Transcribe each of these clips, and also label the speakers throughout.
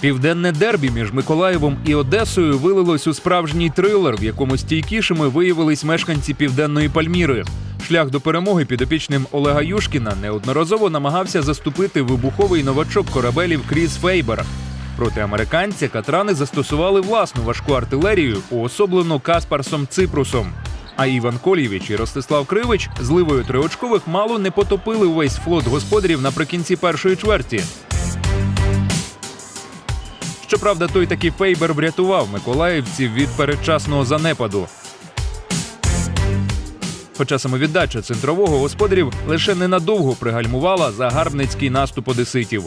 Speaker 1: Південне дербі між Миколаєвом і Одесою вилилось у справжній трилер, в якому стійкішими виявились мешканці південної Пальміри. Шлях до перемоги підопічним Олега Юшкіна неодноразово намагався заступити вибуховий новачок корабелів Кріс Фейбер. Проти американця катрани застосували власну важку артилерію, уособлену Каспарсом Ципрусом. А Іван Колєвіч і Ростислав Кривич зливою триочкових мало не потопили увесь флот господарів наприкінці першої чверті. Щоправда, той таки Фейбер врятував миколаївців від передчасного занепаду. Хоча самовіддача центрового господарів лише ненадовго пригальмувала загарбницький наступ одеситів.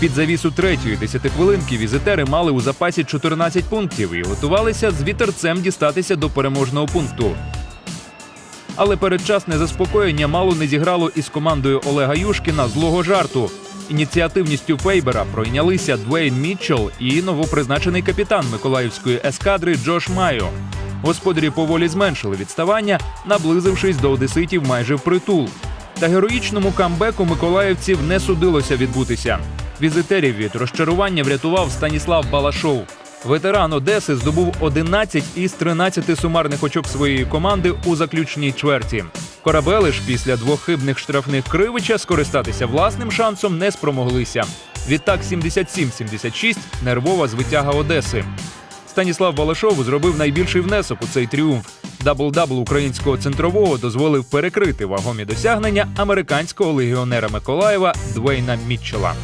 Speaker 1: Під завісу третьої десятихвилинки візитери мали у запасі 14 пунктів і готувалися з вітерцем дістатися до переможного пункту. Але передчасне заспокоєння мало не зіграло із командою Олега Юшкіна злого жарту. Ініціативністю Фейбера пройнялися Двейн Мітчелл і новопризначений капітан Миколаївської ескадри Джош Майо. Господарі поволі зменшили відставання, наблизившись до одеситів майже впритул. Та героїчному камбеку миколаївців не судилося відбутися. Візитерів від розчарування врятував Станіслав Балашов. Ветеран Одеси здобув 11 із 13 сумарних очок своєї команди у заключній чверті. Корабели ж після двох хибних штрафних кривича скористатися власним шансом не спромоглися. Відтак 77-76 – нервова звитяга Одеси. Станіслав Балашов зробив найбільший внесок у цей тріумф. Дабл-дабл українського центрового дозволив перекрити вагомі досягнення американського легіонера Миколаєва Двейна Мітчела.